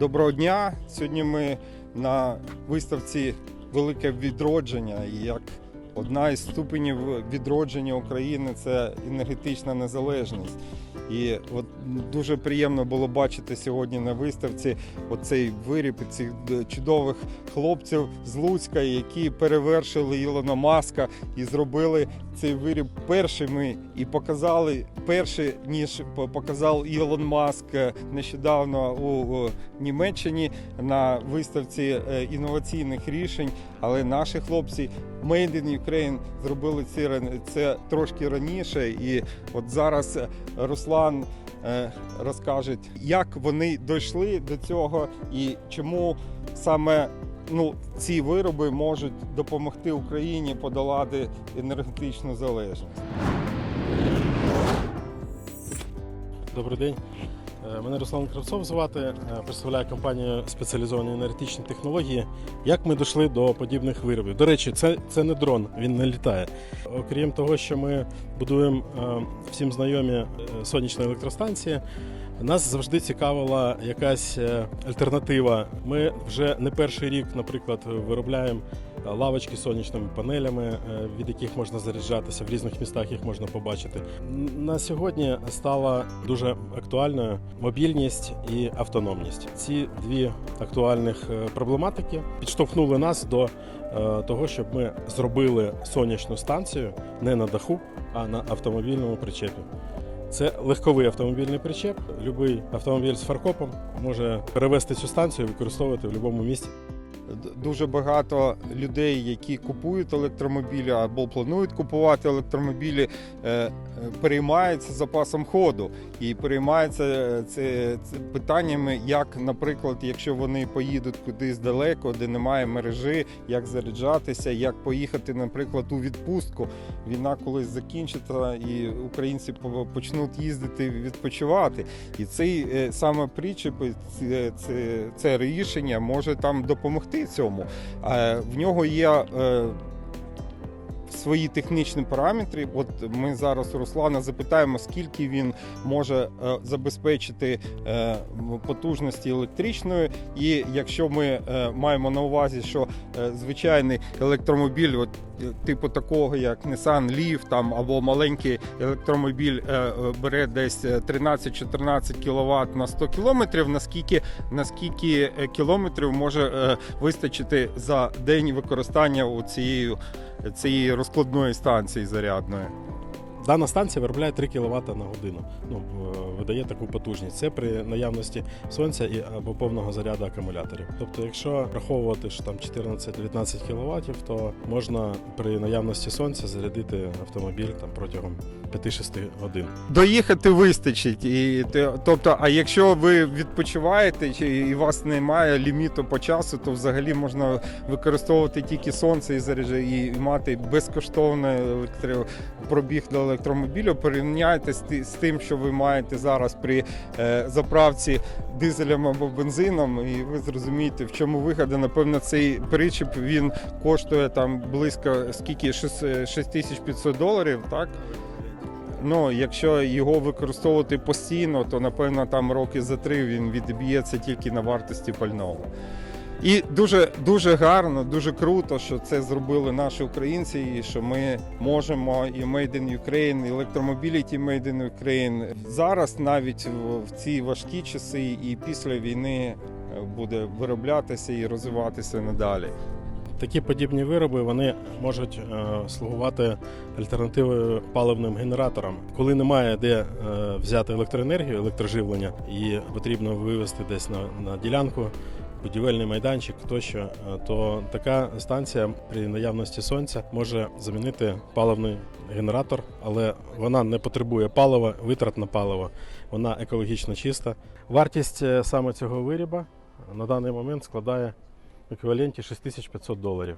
Доброго дня! Сьогодні ми на виставці Велике відродження. І як одна із ступенів відродження України це енергетична незалежність. І от дуже приємно було бачити сьогодні на виставці оцей виріб цих чудових хлопців з Луцька, які перевершили Ілона Маска і зробили цей виріб першими і показали перше, ніж показав Ілон Маск е, нещодавно у Німеччині на виставці е, інноваційних рішень. Але наші хлопці Made in Ukraine зробили це, трошки раніше. І от зараз е, Руслан розкаже, як вони дійшли до цього і чому саме ну, ці вироби можуть допомогти Україні подолати енергетичну залежність. Добрий день. Е, Мене Руслан Кравцов звати. Е, Представляю компанію спеціалізовані енергетичні технології. Як ми дійшли до подібних виробів? До речі, це, це не дрон, він не літає. Окрім того, що ми будуємо е, всім знайомі сонячні електростанції. Нас завжди цікавила якась альтернатива. Ми вже не перший рік, наприклад, виробляємо лавочки з сонячними панелями, е, від яких можна заряджатися. В різних містах їх можна побачити. На сьогодні стала дуже актуальною мобільність і автономність. Ці дві актуальних е, проблематики підштовхнули нас до е, того, щоб ми зробили сонячну станцію не на даху, а на автомобільному причепі. Це легковий автомобільний причеп. Любий автомобіль з фаркопом може перевести цю станцію і використовувати в будь-якому місці. Дуже багато людей, які купують електромобілі або планують купувати електромобілі, е, е, переймаються запасом ходу і переймаються е, це, питаннями, як, наприклад, якщо вони поїдуть кудись далеко, де немає мережі, як заряджатися, як поїхати, наприклад, у відпустку. Війна колись закінчиться, і українці почнуть їздити відпочивати. І цей саме причіп, це, це, це рішення може там допомогти цьому. Е, В нього є е, свої технічні параметри. От ми зараз Руслана запитаємо, скільки він може е, забезпечити е, потужності електричної. І якщо ми е, маємо на увазі, що звичайний електромобіль, от типу такого, як Nissan Leaf там або маленький електромобіль бере десь е, 13-14 кВт на 100 км, наскільки, наскільки кілометрів може вистачити за день використання у цієї, цієї розкладної станції зарядної. Дана станція виробляє 3 кВт на годину. Ну, е, видає таку потужність. Це при наявності сонця і або повного заряду акумуляторів. Тобто, якщо враховувати що там 14-19 кВт, то можна при наявності сонця зарядити автомобіль там протягом 5-6 годин. Доїхати вистачить. І, тобто, а якщо ви відпочиваєте і у вас немає ліміту по часу, то взагалі можна використовувати тільки сонце і заряджа, і мати безкоштовний електропробіг до електромобілю. Порівняйте з тим, що ви маєте зараз при е, заправці дизелем або бензином, і ви зрозумієте, в чому вигода. Напевно, цей причіп він коштує там близько скільки 6 6500 доларів, так? Ну, якщо його використовувати постійно, то напевно там роки за три він відб'ється тільки на вартості пального. І дуже дуже гарно, дуже круто, що це зробили наші українці, і що ми можемо і Made in Ukraine, і електромобіліті Made in Ukraine. Зараз навіть в- ці важкі часи і після війни е, буде вироблятися і розвиватися надалі. Такі подібні вироби вони можуть е, слугувати альтернативою паливним генераторам. Коли немає де е, взяти електроенергію, електроживлення, і потрібно вивезти десь на, на ділянку, будівельний майданчик тощо, е, то така станція при наявності сонця може замінити паливний генератор, але вона не потребує палива, витрат на паливо. Вона екологічно чиста. Вартість е, саме цього виріба на даний момент складає в еквіваленті 6500 доларів.